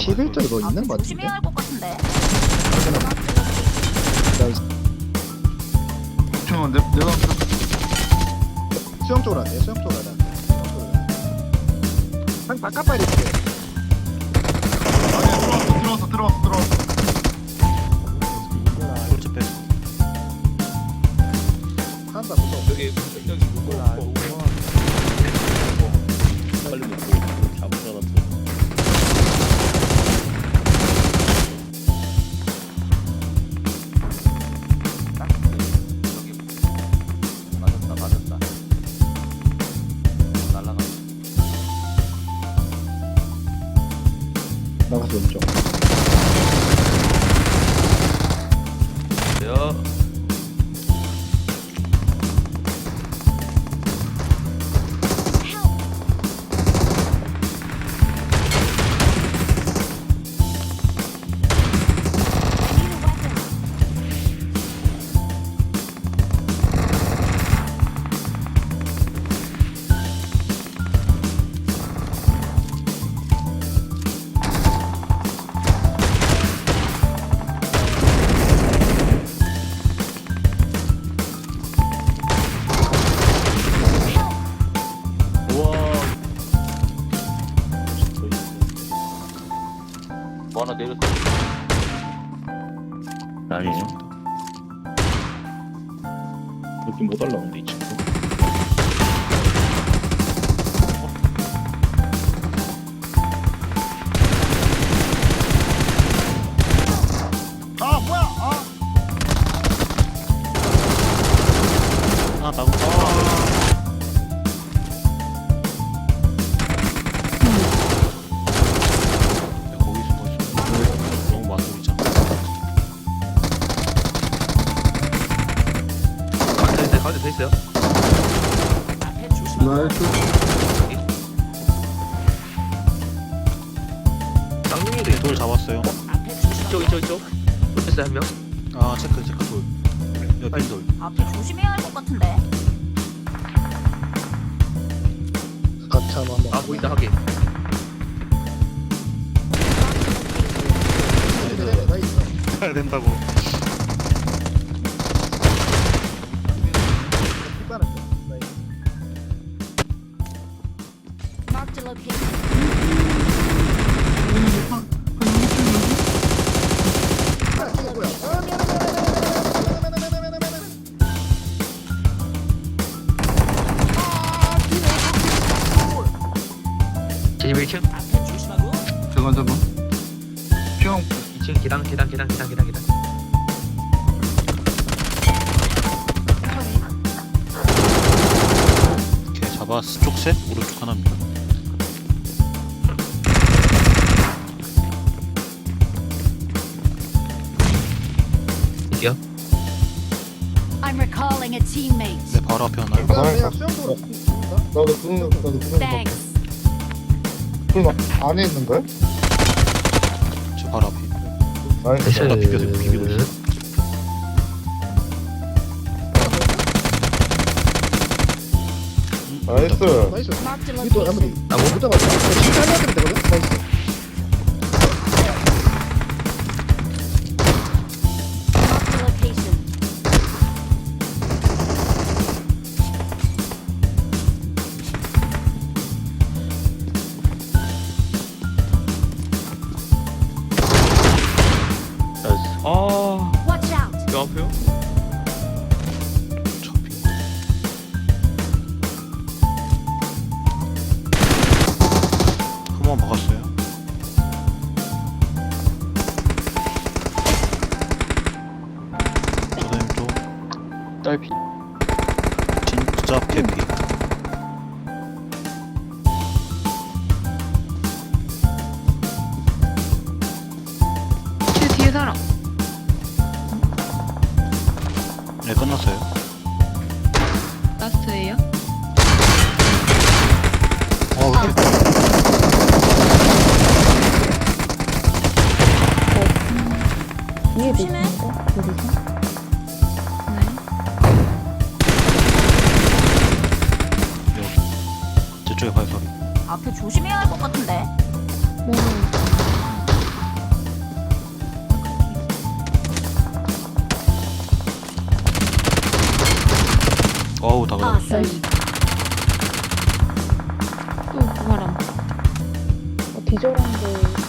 11절 너 있는 거 같은데? 조심해야 할 것 같은데. 잠깐만 내, 내가 수영 쪽으로 할게 수영 쪽으로 하자 수영 쪽으로 하자 한 바깥 발 이렇게 나가서 왼쪽 뭐 하나 내렸어 아니에요. 느낌 못 올라오는데 이 친구 가운데 있어요 가운데 돼 있어요 쌍둥이도 돌 잡았어요. 이쪽 이쪽 이쪽 됐어요 한 명 아 체크 체크 돌. 옆에 돌. 앞에 조심해야 할 것 같은데. 같이 한번 한번 아 보인다 네네네 나 있어 가야 된다고. 제집 1층 잠깐 잠깐 형. 2층 계단 계단 계단 계단 계단 계단. 오케이 잡았어. 쪽셋? 오른쪽 하나입니다. I'm recalling a teammate. 내 바로 앞에 하나. 나 그냥 수영 쪽으로 간다 나도 그런 나도 그런 거 Thanks. 그럼 안에 있는 거야? 제 바로 앞에. 나이스 나 비벼 비비고 있어. 나이스 나이스 Mark the 여기 또 한번 location. 아, 뭐? 못 잡았어 진짜 하려면 되거든 나이스 한번 막았어요. 또 딸피 진짜. 제 뒤에 사람. 끝났어요. 라스트예요. 어 이렇게 조심해. 네. 저쪽에 발소리. 앞에 조심해야 할 것 같은데. 뭐 Awesome. 또그 사람 어, 기절한데